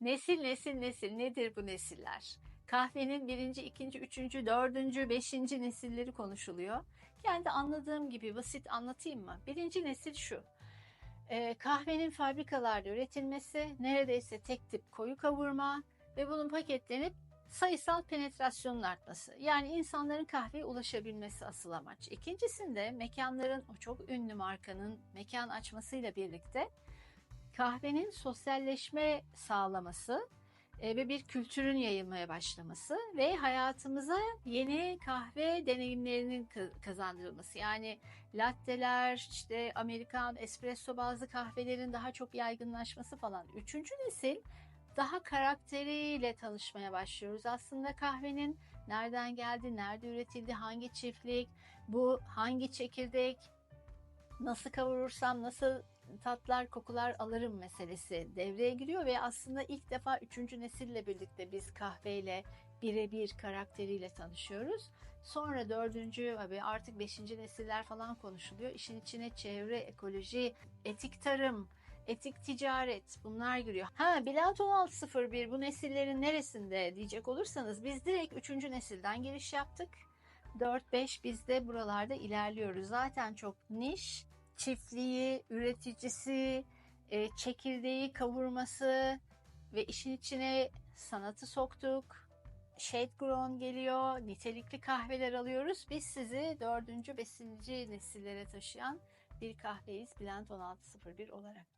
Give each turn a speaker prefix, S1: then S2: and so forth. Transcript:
S1: Nesil nesil nesil nedir bu nesiller? Kahvenin birinci, ikinci, üçüncü, dördüncü, beşinci nesilleri konuşuluyor. Kendi anladığım gibi basit anlatayım mı? Birinci nesil şu. Ee, kahvenin fabrikalarda üretilmesi, neredeyse tek tip koyu kavurma ve bunun paketlenip sayısal penetrasyonun artması. Yani insanların kahveye ulaşabilmesi asıl amaç. İkincisinde mekanların o çok ünlü markanın mekan açmasıyla birlikte kahvenin sosyalleşme sağlaması e, ve bir kültürün yayılmaya başlaması ve hayatımıza yeni kahve deneyimlerinin ka- kazandırılması. Yani latteler, işte Amerikan, espresso bazlı kahvelerin daha çok yaygınlaşması falan. Üçüncü nesil daha karakteriyle tanışmaya başlıyoruz. Aslında kahvenin nereden geldi, nerede üretildi, hangi çiftlik, bu hangi çekirdek, nasıl kavurursam, nasıl tatlar, kokular alırım meselesi devreye giriyor ve aslında ilk defa üçüncü nesille birlikte biz kahveyle birebir karakteriyle tanışıyoruz. Sonra dördüncü ve artık beşinci nesiller falan konuşuluyor. İşin içine çevre, ekoloji, etik tarım, etik ticaret bunlar giriyor. Ha Bilat 1601 bu nesillerin neresinde diyecek olursanız biz direkt üçüncü nesilden giriş yaptık. 4-5 biz de buralarda ilerliyoruz. Zaten çok niş, çiftliği, üreticisi, e, çekirdeği, kavurması ve işin içine sanatı soktuk. Shade grown geliyor, nitelikli kahveler alıyoruz. Biz sizi dördüncü, beşinci nesillere taşıyan bir kahveyiz Blend 1601 olarak.